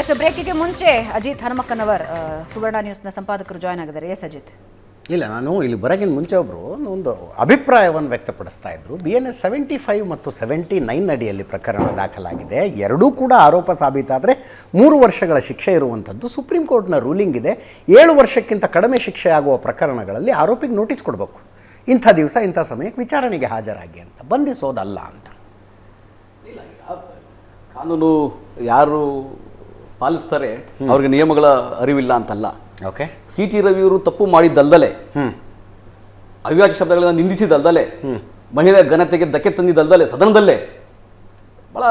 S ಬ್ರೇಕಿಗೆ ಮುಂಚೆ ಅಜಿತ್ ಹನುಮಕ್ಕನವರ್ ಸುವರ್ಣ ನ್ಯೂಸ್ನ ಸಂಪಾದಕರು ಜಾಯ್ನ್ ಆಗಿದ್ದಾರೆ. ಎಸ್ ಅಜಿತ್. ಇಲ್ಲ ನಾನು ಇಲ್ಲಿ ಬರೋಕ್ಕಿಂತ ಮುಂಚೆ ಒಬ್ಬರು ಒಂದು ಅಭಿಪ್ರಾಯವನ್ನು ವ್ಯಕ್ತಪಡಿಸ್ತಾ ಇದ್ರು. B N S seventy five ಮತ್ತು ಸೆವೆಂಟಿ ನೈನ್ ಅಡಿಯಲ್ಲಿ ಪ್ರಕರಣ ದಾಖಲಾಗಿದೆ. ಎರಡೂ ಕೂಡ ಆರೋಪ ಸಾಬೀತಾದರೆ ಮೂರು ವರ್ಷಗಳ ಶಿಕ್ಷೆ ಇರುವಂಥದ್ದು. ಸುಪ್ರೀಂ ಕೋರ್ಟ್ನ ರೂಲಿಂಗ್ ಇದೆ. ಏಳು ವರ್ಷಕ್ಕಿಂತ ಕಡಿಮೆ ಶಿಕ್ಷೆ ಆಗುವ ಪ್ರಕರಣಗಳಲ್ಲಿ ಆರೋಪಿಗೆ ನೋಟಿಸ್ ಕೊಡಬೇಕು. ಇಂಥ ದಿವಸ ಇಂಥ ಸಮಯಕ್ಕೆ ವಿಚಾರಣೆಗೆ ಹಾಜರಾಗಿ ಅಂತ. ಬಂಧಿಸೋದಲ್ಲ ಅಂತ. ಕಾನೂನು ಯಾರು ಪಾಲಿಸ್ತಾರೆ ಅವ್ರಿಗೆ ನಿಯಮಗಳ ಅರಿವಿಲ್ಲ ಅಂತಲ್ಲ. ಓಕೆ. ಸಿ ಟಿ ರವಿಯವರು ತಪ್ಪು ಮಾಡಿದ್ದಲ್ದಲೆ ಅವಿವಾಚ ಶಬ್ದಗಳನ್ನ ನಿಂದಿಸಿದಲ್ದಲೆ ಮಹಿಳೆಯ ಘನತೆಗೆ ಧಕ್ಕೆ ತಂದಿದ್ದಲ್ದಲೆ ಸದನದಲ್ಲೇ. ಭಾಳ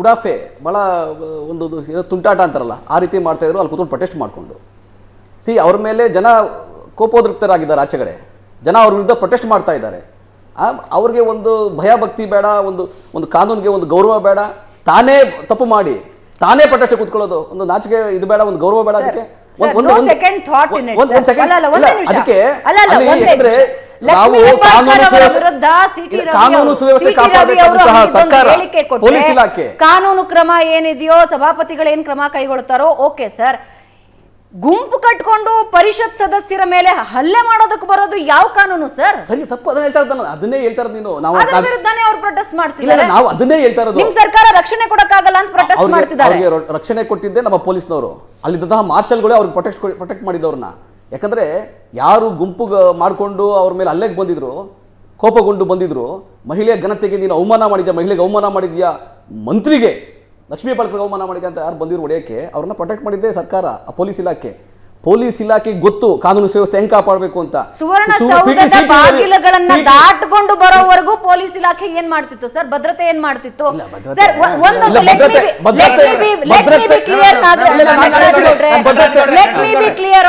ಉಡಾಫೆ ಭಾಳ ಒಂದು ತುಂಟಾಟ ಅಂತಾರಲ್ಲ ಆ ರೀತಿ ಮಾಡ್ತಾ ಇದ್ರು ಅಲ್ಲಿ ಕೂತ್ಕೊಂಡು ಪ್ರೊಟೆಸ್ಟ್ ಮಾಡಿಕೊಂಡು. ಸಿ ಅವ್ರ ಮೇಲೆ ಜನ ಕೋಪೋದ್ರಿಕ್ತರಾಗಿದ್ದಾರೆ ಆಚೆಗಡೆ. ಜನ ಅವ್ರ ವಿರುದ್ಧ ಪ್ರೊಟೆಸ್ಟ್ ಮಾಡ್ತಾ ಇದ್ದಾರೆ. ಅವ್ರಿಗೆ ಒಂದು ಭಯ ಭಕ್ತಿ ಬೇಡ ಒಂದು ಒಂದು ಕಾನೂನಿಗೆ ಒಂದು ಗೌರವ ಬೇಡ ತಾನೇ ತಪ್ಪು ಮಾಡಿ ತಾನೇ ಪಟ್ಟಷ್ಟು ಕುತ್ಕೊಳ್ಳೋದು ಒಂದು ನಾಚಿಕೆ ಇದು ಬೇಡ ಒಂದು ಗೌರವ ಬೇಡ ಅದಕ್ಕೆ. ಅದಕ್ಕೆ. ನಾವು ಕಾನೂನು ಸುವ್ಯವಸ್ಥೆ- ಇದೊಂದು ಸರ್ಕಾರ ಪೊಲೀಸ್ ಇಲಾಖೆ. ಕಾನೂನು ಕ್ರಮ ಏನಿದೆಯೋ ಸಭಾಪತಿಗಳು ಏನ್ ಕ್ರಮ ಕೈಗೊಳ್ತಾರೋ ಓಕೆ ಸರ್ ಗುಂಪು ಕಟ್ಕೊಂಡು ಪರಿಷತ್ ಸದಸ್ಯರ ಮೇಲೆ ಹಲ್ಲೆ ಮಾಡೋದಕ್ಕೆ ಬರೋದು ಯಾವ ಕಾನೂನು ಸರ್? ಸರಿ ತಪ್ಪು ಅದನ್ನ ಹೇಳ್ತಾ ಇರೋದು ಅದನ್ನೇ ಹೇಳ್ತಾ ಇರೋದು ನೀನು. ನಾವು ಅದರ ವಿರುದ್ಧನೇ ಅವ್ರು ಪ್ರೊಟೆಸ್ಟ್ ಇಲ್ಲ ಮಾಡ್ತಿದ್ದಾರೆ. ಇಲ್ಲ, ನಾವು ಅದನ್ನೇ ಹೇಳ್ತಾ ಇರೋದು. ನಿಮ್ ಸರ್ಕಾರ ರಕ್ಷಣೆ ಕೊಡಕ್ಕಾಗಲ್ಲ ಅಂತ ಪ್ರೊಟೆಸ್ಟ್ ಅವ್ರಿಗೆ- ಮಾಡ್ತಿದ್ದಾರೆ. ಅವ್ರಿಗೆ ರ- ರಕ್ಷಣೆ ಕೊಟ್ಟಿದ್ದೆ ನಮ್ಮ ಪೊಲೀಸ್ನವರು. ಅಲ್ಲಿದ್ದಂತಹ ಮಾರ್ಷಲ್ಗಳೇ ಅವ್ರಿಗೆ ಪ್ರೊಟೆಕ್ಟ್ ಪ್ರೊಟೆಕ್ಟ್ ಮಾಡಿದವ್ರನ್ನ. ಯಾಕಂದ್ರೆ ಯಾರು ಗುಂಪು ಮಾಡ್ಕೊಂಡು ಅವ್ರ ಮೇಲೆ ಹಲ್ಲೆಗೆ ಬಂದಿದ್ರು ಕೋಪಗೊಂಡು ಬಂದಿದ್ರು ಮಹಿಳೆಯ ಘನತೆಗೆ ನೀನು ಅವಮಾನ ಮಾಡಿದ್ಯಾ ಮಹಿಳೆಗೆ ಅವಮಾನ ಮಾಡಿದ್ಯಾ ಮಂತ್ರಿಗೆ ಲಕ್ಷ್ಮೀ ಬಾಳ್ಕರ್ ಅವಮಾನ ಮಾಡಿದೆ ಅಂತ ಯಾರು ಬಂದಿರೋ ಹೊಡೆಯೋಕ್ಕೆ ಅವ್ರನ್ನ ಪ್ರೊಟೆಕ್ಟ್ ಮಾಡಿದ್ದೆ ಸರ್ಕಾರ ಆ ಪೊಲೀಸ್ ಇಲಾಖೆ. ಪೊಲೀಸ್ ಇಲಾಖೆ ಗೊತ್ತು ಕಾನೂನು ವ್ಯವಸ್ಥೆ ಹೆಂಗ್ ಕಾಪಾಡಬೇಕು ಅಂತ. ಸುವರ್ಣ ಸೌಧದ ಬಾಗಿಲುಗಳನ್ನ ದಾಟ್ಕೊಂಡು ಬರೋವರೆಗೂ ಪೊಲೀಸ್ ಇಲಾಖೆ ಏನ್ ಮಾಡ್ತಿತ್ತು? ಸರ್ ಭದ್ರತೆ ಏನ್ ಮಾಡ್ತಿತ್ತು? ಸರ್ ಒಂದು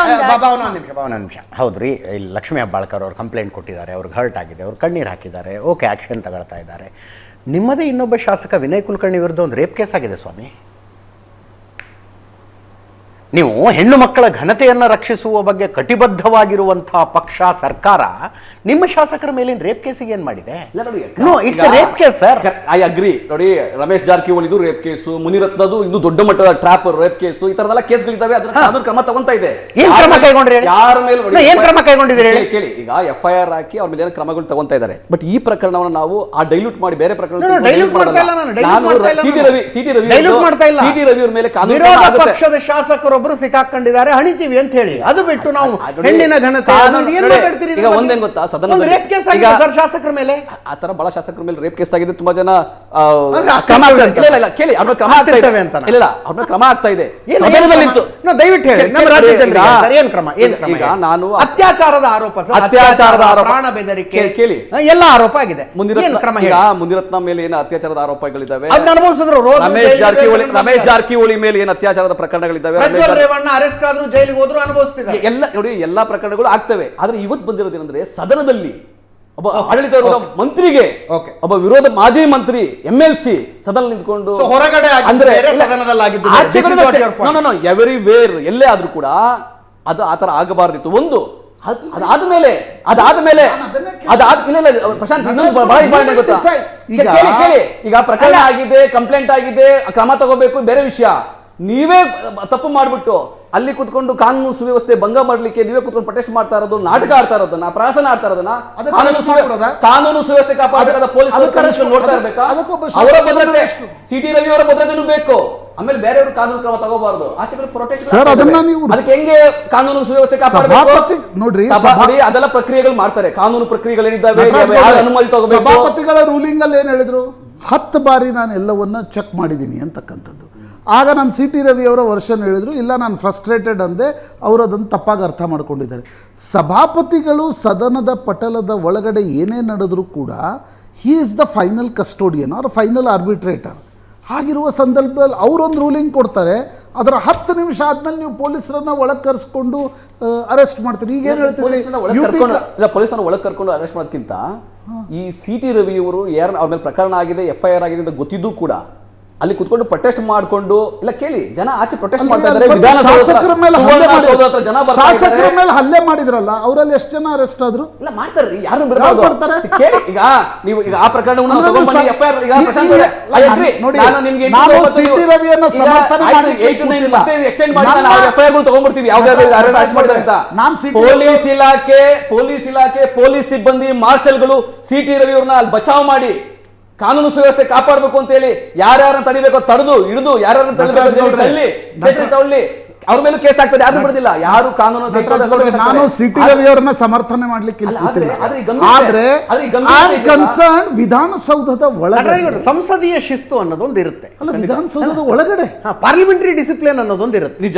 ನಿಮಿಷ ಬಾಬಾ ಒಂದು ನಿಮಿಷ. ಹೌದ್ರಿ ಇಲ್ಲಿ ಲಕ್ಷ್ಮೀ ಹೆಬ್ಬಾಳ್ಕರ್ ಅವ್ರು ಕಂಪ್ಲೇಂಟ್ ಕೊಟ್ಟಿದ್ದಾರೆ ಅವ್ರಿಗೆ ಹರ್ಟ್ ಆಗಿದೆ ಅವ್ರು ಕಣ್ಣೀರು ಹಾಕಿದ್ದಾರೆ ಓಕೆ ಆಕ್ಷನ್ ತಗೊಳ್ತಾ ಇದ್ದಾರೆ. ನಿಮ್ಮದೇ ಇನ್ನೊಬ್ಬ ಶಾಸಕ ವಿನಯ್ ಕುಲಕರ್ಣಿ ವಿರುದ್ಧ ಒಂದು ರೇಪ್ ಕೇಸ್ ಆಗಿದೆ ಸ್ವಾಮಿ. ನೀವು ಹೆಣ್ಣು ಮಕ್ಕಳ ಘನತೆಯನ್ನು ರಕ್ಷಿಸುವ ಬಗ್ಗೆ ಕಟಿಬದ್ಧವಾಗಿರುವಂತಹ ಪಕ್ಷ ಸರ್ಕಾರ ನಿಮ್ಮ ಶಾಸಕರ ಮೇಲಿನ ರೇಪ್ ಕೇಸಿಗೆ ಏನು ಮಾಡಿದೆ? No it's rape case sir I agree ನೋಡಿ ರಮೇಶ್ ಜಾರಕಿಹೊಳಿ ಇದು ರೇಪ್ ಕೇಸು ಮುನಿರತ್ನದು ಇದು ದೊಡ್ಡ ಮಟ್ಟದ ಟ್ರಾಪ್ ರೇಪ್ ಕೇಸು ಈ ತರದೆಲ್ಲ ಕೇಸ್ಗಳಿದ್ದಾವೆ ಅದ್ರ ಕ್ರಮ ತಗೊಂತಾ ಇದೆ. ಏನ್ ಕ್ರಮ ಕೈಗೊಂಡ್ರಿ? ಯಾರ ಮೇಲೆ ಏನ್ ಕ್ರಮ ಕೈಗೊಂಡಿದ್ದೀರಿ ಹೇಳಿ? ಕೇಳಿ, ಈಗ ಎಫ್ ಐ ಆರ್ ಹಾಕಿ ಅವ್ರ ಮೇಲೆ ಕ್ರಮಗಳು ತಗೊಂತಾ ಇದ್ದಾರೆ. ಬಟ್ ಈ ಪ್ರಕರಣವನ್ನು ನಾವು ಆ ಡೈಲ್ಯೂಟ್ ಮಾಡಿ ಬೇರೆ ಪ್ರಕರಣ ನಾನು, dilute ಮಾಡ್ತಾ ಇಲ್ಲ C T. Ravi C T Ravi Dilute ಮಾಡ್ತಾ ಇಲ್ಲ. ಸಿಟಿ ರವಿ ಅವ್ರ ಮೇಲೆ ಕಾನೂನು ಪಕ್ಷದ ಕ್ರಮ ಶಾಸಕರೊಬ್ಬರು ಸಿಕ್ಕಾಕೊಂಡಿದ್ದಾರೆ ಹಣಿತೀವಿ ಅಂತ ಹೇಳಿ ಅದು ಬಿಟ್ಟು ನಾವು ಹೆಣ್ಣಿನ ಘನತೆ ಅದು ಇದು ಏನ್ ಮಾತಾಡ್ತೀರಿ ಈಗ ಇದ್ರ ಒಂದೇನ್ ಗೊತ್ತಾ, ಸದನ ಒಂದು ರೇಪ್ ಕೇಸ್ ಆಗಿದೆ ಈಗ- ಸರ್ ಶಾಸಕರ ಮೇಲೆ ಆ ತರ ಬಹಳ ಶಾಸಕರ ಮೇಲೆ ರೇಪ್ ಕೇಸ್ ಆಗಿದೆ ತುಂಬಾ ಜನ ಆ, ಅಂದ್ರೆ ಕ್ರಮ ಆಗ್ತಾ-. ಇಲ್ಲ ಇಲ್ಲ, ಇಲ್ಲ ಕೇಳಿ ಅವ್ರ ಮೇಲೆ ಕ್ರಮ ಆಗ್ತಾ ಇದೆ ಆಗ್ತಿರ್ತವೆ ಅಂತನಾ? ಇಲ್ಲ ಇಲ್ಲ ಅವ್ರ ಮೇಲೆ ಕ್ರಮ ಆಗ್ತಾ ಇದೆ ಏನು- ಸದನದಲ್ಲಿತ್ತು ಕ್ರಮ? ನೋ, ದಯವಿಟ್ಟು ಹೇಳಿ ನಮ್ಮ ರಾಜ್ಯ ಜನರಿಗೆ ಸರ್ ಏನ್ ಕ್ರಮ ಏನ್ ಕ್ರಮ ಈಗ ಹೇಳಿ? ನಾನು ಅತ್ಯಾಚಾರದ ಆರೋಪ ಸರ್ ಅತ್ಯಾಚಾರದ ಆರೋಪ. ಪ್ರಾಣ ಬೆದರಿಕೆ ಕೇಳಿ, ಕೇಳಿ. ಹಾ, ಎಲ್ಲ ಆರೋಪ ಆಗಿದೆ ಏನ್ ಮುಂದಿರತ್ನ ಕ್ರಮ ಈಗ ಹೇಳಿ ಮುಂದಿರತ್ನ ಮೇಲೆ ಏನು ಅತ್ಯಾಚಾರದ ಆರೋಪಗಳಿದ್ದಾವೆ ಅದನ್ನ ಅನುಭವಿಸಿದ್ರು ರೋದು ರಮೇಶ್ ಜೈಲಿಗೆ ಜಾರಕಿಹೊಳಿ ರಮೇಶ್. ಜಾರಕಿಹೊಳಿ ಮೇಲೆ ಏನು ಅತ್ಯಾಚಾರದ ಪ್ರಕರಣಗಳಿದ್ದಾವೆ ರಮೇಶ್ ಪ್ರಜ್ವಲ್ ರೇವಣ್ಣ ಅರೆಸ್ಟ್ ಆದ್ರು ಜೈಲಿಗೆ ಹೋದ್ರು ಅನುಭವಿಸ್ತಿದ್ದಾರೆ. ಎಲ್ಲ ನೋಡಿ ಎಲ್ಲಾ ಪ್ರಕರಣಗಳು ಆಗ್ತವೆ. ಆದ್ರೆ ಇವತ್ತು ಬಂದಿರೋದೇನಂದ್ರೆ ಸದನದಲ್ಲಿ ಒಬ್ಬ ಆಡಳಿತ ಮಂತ್ರಿಗೆ. ಒಬ್ಬ ವಿರೋಧ ಮಾಜಿ ಮಂತ್ರಿ ಎಂ ಎಲ್ ಸಿ ಸದನ ನಿಂತ್ಕೊಂಡು ಹೊರಗಡೆ ಅಂದ್ರೆ ಎವರಿ ವೇರ್ ಎಲ್ಲೇ ಆದ್ರೂ ಕೂಡ ಅದು ಆತರ ಆಗಬಾರ್ದಿತ್ತು. ಒಂದು ಅದ್- ಅದಾದ್ಮೇಲೆ ಅದಾದ್ಮೇಲೆ ಅದಾದ ಇಲ್ಲ ಇಲ್ಲ ಪ್ರಶಾಂತ್ ಇನ್ನೊಂದು ಬಹಳ ಇಂಪಾರ್ಟೆಂಟ್ ಗೊತ್ತಾ? ಈಗ ಪ್ರಕರಣ ಆಗಿದೆ ಕಂಪ್ಲೇಂಟ್ ಆಗಿದೆ ಕ್ರಮ ತಗೋಬೇಕು ಬೇರೆ ವಿಷಯ. ನೀವೇ ತಪ್ಪು ಮಾಡಿಬಿಟ್ಟು ಅಲ್ಲಿ ಕುತ್ಕೊಂಡು ಕಾನೂನು ಸುವ್ಯವಸ್ಥೆ ಭಂಗ ಮಾಡ್ಲಿಕ್ಕೆ ನೀವೇ ಕುತ್ಕೊಂಡು ಪ್ರೊಟೆಸ್ಟ್ ಮಾಡ್ತಾ ಇರೋದು ನಾಟಕ ಆಡ್ತಾ ಇರೋದನ್ನ ಪ್ರಾಸನ ಆಡ್ತಾ ಇರೋದನ್ನ ಕಾನೂನು ಸುವ್ಯವಸ್ಥೆ ಕಾಪಾಡಬೇಕಾದ ಪೊಲೀಸ್ ನೋಡ್ತಾ ಇರಬೇಕಾ? ಅವರ ಭದ್ರತೆ? ಸಿಟಿ ರವಿ ಅವರ ಭದ್ರತೆನೂ ಬೇಕು. ಆಮೇಲೆ ಬೇರೆಯವರು ಕಾನೂನು ಕ್ರಮ ತಗೋಬಾರ್ದು. ಆಚೆ ಪ್ರೊಟೆಕ್ಟ್ ಸರ್ ಅದನ್ನ ನೀವು- ಅದಕ್ಕೆ ಹೆಂಗೆ ಕಾನೂನು ಸುವ್ಯವಸ್ಥೆ ಕಾಪಾಡಬೇಕು? ಸಭಾಪತಿ- ನೋಡ್ರಿ, ಸಭಾಪತಿ ಸಭಾ- ಅದೆಲ್ಲ ಪ್ರಕ್ರಿಯೆಗಳು ಮಾಡ್ತಾರೆ. ಕಾನೂನು ಪ್ರಕ್ರಿಯೆಗಳು ಏನಿದ್ದಾವೆ ಅನುಮತಿ ತಗೋಬೇಕು? ಸಭಾಪತಿಗಳ ರೂಲಿಂಗ್ ಅಲ್ಲಿ ಏನ್ ಹೇಳಿದ್ರು? ಹತ್ತು ಬಾರಿ ನಾನು ಎಲ್ಲವನ್ನ ಚೆಕ್ ಮಾಡಿದ್ದೀನಿ ಅಂತಕ್ಕಂಥದ್ದು. ಆಗ ನಾನು ಸಿ ಟಿ ರವಿ ಅವರ ವರ್ಷನ್ ಹೇಳಿದರು ಇಲ್ಲ ನಾನು ಫ್ರಸ್ಟ್ರೇಟೆಡ್ ಅಂದೆ ಅವರು ಅದನ್ನು ತಪ್ಪಾಗಿ ಅರ್ಥ ಮಾಡ್ಕೊಂಡಿದ್ದಾರೆ. ಸಭಾಪತಿಗಳು ಸದನದ ಪಟಲದ ಒಳಗಡೆ ಏನೇ ನಡೆದರೂ ಕೂಡ he is the final custodian or final arbitrator ಹಾಗಿರುವ ಸಂದರ್ಭದಲ್ಲಿ ಅವರೊಂದು ರೂಲಿಂಗ್ ಕೊಡ್ತಾರೆ ಅದರ ಹತ್ತು ನಿಮಿಷ ಆದ್ಮೇಲೆ ನೀವು ಪೊಲೀಸರನ್ನ ಒಳಗೆ ಕರೆಸ್ಕೊಂಡು ಅರೆಸ್ಟ್ ಮಾಡ್ತೀರಿ. ಈಗ ಏನು ಹೇಳ್ತೀರಿ? ಪೊಲೀಸರನ್ನ ಒಳಗೆ ಕರ್ಕೊಂಡು ಅರೆಸ್ಟ್ ಮಾಡೋದಕ್ಕಿಂತ ಈ ಸಿ ಟಿ ರವಿಯವರು ಯಾರು ಅವ್ರ ಮೇಲೆ ಪ್ರಕರಣ ಆಗಿದೆ ಎಫ್ ಐ ಆರ್ ಆಗಿದೆ ಅಂತ ಗೊತ್ತಿದ್ದು ಕೂಡ ಅಲ್ಲಿ ಕುತ್ಕೊಂಡು ಪ್ರೊಟೆಸ್ಟ್ ಮಾಡ್ಕೊಂಡು ಇಲ್ಲ ಕೇಳಿ ಜನ ಆಚೆ ಪ್ರೊಟೆಸ್ಟ್ ಮಾಡ್ತಾ ಇದ್ದಾರೆ ಶಾಸಕರ ಮೇಲೆ ಹಲ್ಲೆ ಸುವರ್ಣ ಮಾಡಿ ಸೌಧ ಹತ್ರ ಜನ ಶಾಸಕರ ಮೇಲೆ ಹಲ್ಲೆ ಮಾಡಿದ್ರಲ್ಲ ಅವರಲ್ಲಿ ಎಷ್ಟು ಜನ ಅರೆಸ್ಟ್ ಆದ್ರು? ಇಲ್ಲ ಮಾಡ್ತಾರೆ ಯಾರು ಕೇಳಿ ಈಗ ನೀವು ಈಗ ಆ ಪ್ರಕರಣವನ್ನು ಅಂದ್ರೆ ತಗೊಂಡ್ ಬನ್ನಿ ಎಫ್ಐಆರ್ ಈಗ ಪ್ರಶಾಂತ್. ನೋಡಿ, ನಾನು ನಿಮ್ಗೆ ನಾನು ಸಿಟಿ ರವಿಯನ್ನ ಸಮರ್ಥನೆ to nine ಕೂತಿಲ್ಲ. ಮತ್ತೆ extend ಮಾಡಿ ನಾನು ಎಫ್ಐಆರ್ ನನ್ನ- ಅರೆಸ್ಟ್ ಮಾಡಿದ್ರೆ ಅಂತ. ನಾನು ಸಿಟಿ ಪೊಲೀಸ್ ಇಲಾಖೆ ಪೊಲೀಸ್ ಇಲಾಖೆ ಪೊಲೀಸ್ ಸಿಬ್ಬಂದಿ ಮಾರ್ಷಲ್ಗಳು ಸಿ ಟಿ ರವಿ ಅವ್ರನ್ನ ಅಲ್ಲಿ ಬಚಾವ್ ಮಾಡಿ. ಕಾನೂನು ಸುವ್ಯವಸ್ಥೆ ಕಾಪಾಡಬೇಕು ಅಂತ ಹೇಳಿ ಯಾರ್ಯಾರನ್ನ ತಡಿಬೇಕೋ ತಡೆದು ಹಿಡಿದು ಯಾರ್ಯಾರನ್ನ ತಡಿಬೇಕು ನಟರಾಜ್ ತಳ್ಳಿ. ಅವ್ರ ಮೇಲೂ ಕೇಸ್ ಆಗ್ತದೆ ಯಾರು ಬಿಡುದಿಲ್ಲ. ಯಾರು ಕಾನೂನು ನಾನು. ಸಿಟಿ ರವಿ ಅವ್ರನ್ನ ಸಮರ್ಥನೆ ಮಾಡ್ಲಿಕ್ಕೆ ಆದ್ರೆ-? ಕನ್ಸರ್ನ್ ವಿಧಾನಸೌಧದ ಒಳಗಡೆ. ಸಂಸದೀಯ ಶಿಸ್ತು ಅನ್ನೋದೊಂದು ಇರುತ್ತೆ ಅಲ್ಲ ವಿಧಾನಸೌಧದ ಒಳಗಡೆ. ಪಾರ್ಲಿಮೆಂಟರಿ ಡಿಸಿಪ್ಲಿನ್ ಅನ್ನೋದೊಂದು ಇರುತ್ತೆ ನಿಜ.